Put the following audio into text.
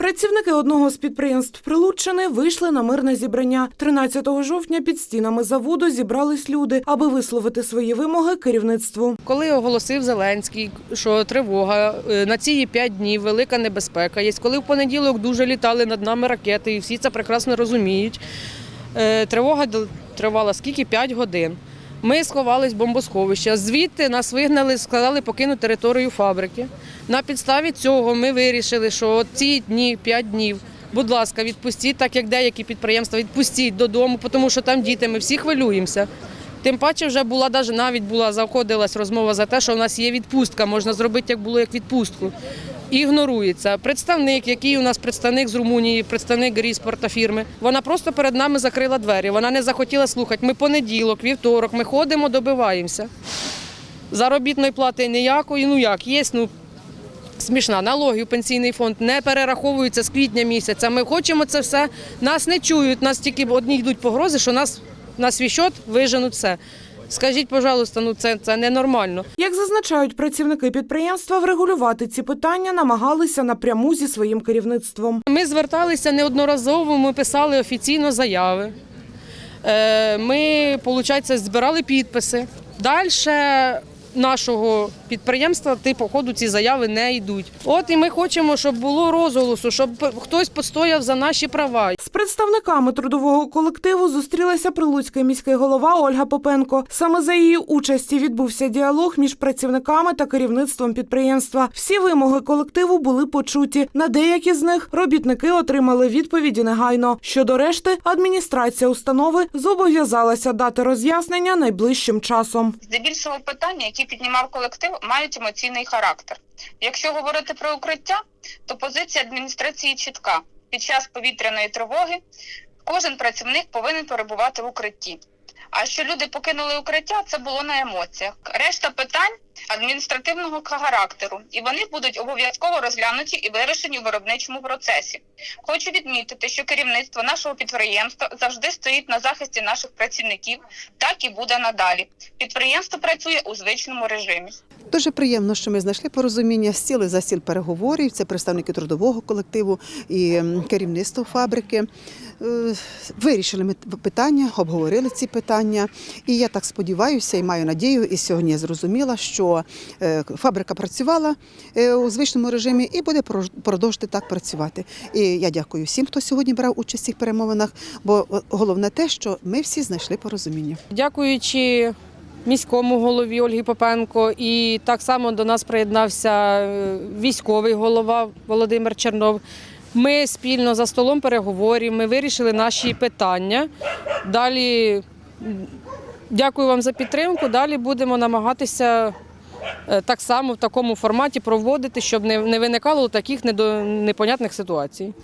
Працівники одного з підприємств Прилуччини вийшли на мирне зібрання. 13 жовтня під стінами заводу зібрались люди, аби висловити свої вимоги керівництву. Коли оголосив Зеленський, що тривога е, на ці 5 днів велика небезпека є. Коли в понеділок дуже літали над нами ракети, і всі це прекрасно розуміють. Е, Тривога тривала скільки? 5 годин. Ми сховались в бомбосховище. Звідти нас вигнали, сказали покинути територію фабрики. На підставі цього ми вирішили, що ці дні, 5 днів, будь ласка, відпустіть, так як деякі підприємства, відпустіть додому, тому що там діти, ми всі хвилюємося. Тим паче вже була навіть була заходилась розмова за те, що в нас є відпустка, можна зробити як було як відпустку. Ігнорується. Представник, який у нас представник з Румунії, представник Гріспорта фірми, вона просто перед нами закрила двері. Вона не захотіла слухати. Ми понеділок, вівторок, ми ходимо, добиваємося. Заробітної плати ніякої, ну як, є, ну смішна. Налоги в пенсійний фонд не перераховуються з квітня місяця. Ми хочемо це все. Нас не чують, нас тільки одні йдуть погрози, що нас на свій счет виженуть все. Скажіть, пожалуйста, ну це, це ненормально. Як зазначають працівники підприємства, врегулювати ці питання намагалися напряму зі своїм керівництвом. Ми зверталися неодноразово, ми писали офіційно заяви. Е, Ми, виходить, збирали підписи. Далі нашого підприємства, ти, по ходу, ці заяви не йдуть. От і ми хочемо, щоб було розголосу, щоб хтось постояв за наші права. З представниками трудового колективу зустрілася прилуцький міський голова Ольга Попенко. Саме за її участі відбувся діалог між працівниками та керівництвом підприємства. Всі вимоги колективу були почуті. На деякі з них робітники отримали відповіді негайно. Щодо решти, адміністрація установи зобов'язалася дати роз'яснення найближчим часом. Здебільшого питання, які піднімав колектив, мають емоційний характер. Якщо говорити про укриття, то позиція адміністрації чітка. Під час повітряної тривоги кожен працівник повинен перебувати в укритті. А що люди покинули укриття, це було на емоціях. Решта питань адміністративного характеру, і вони будуть обов'язково розглянуті і вирішені у виробничому процесі. Хочу відмітити, що керівництво нашого підприємства завжди стоїть на захисті наших працівників, так і буде надалі. Підприємство працює у звичному режимі. Дуже приємно, що ми знайшли порозуміння, сіли за стіл переговорів. Це представники трудового колективу і керівництво фабрики. Е, Вирішили ми питання, обговорили ці питання. І я так сподіваюся і маю надію, і сьогодні зрозуміла, що е, фабрика працювала е, у звичному режимі і буде продовжити так працювати. І я дякую всім, хто сьогодні брав участь в цих перемовинах, бо е, головне те, що ми всі знайшли порозуміння. Дякуючи міському голові Ольгі Попенко, і так само до нас приєднався е, військовий голова Володимир Чернов. Ми спільно за столом переговорів, ми вирішили наші питання. Далі дякую вам за підтримку. Далі будемо намагатися е, так само в такому форматі проводити, щоб не виникало таких непонятних ситуацій.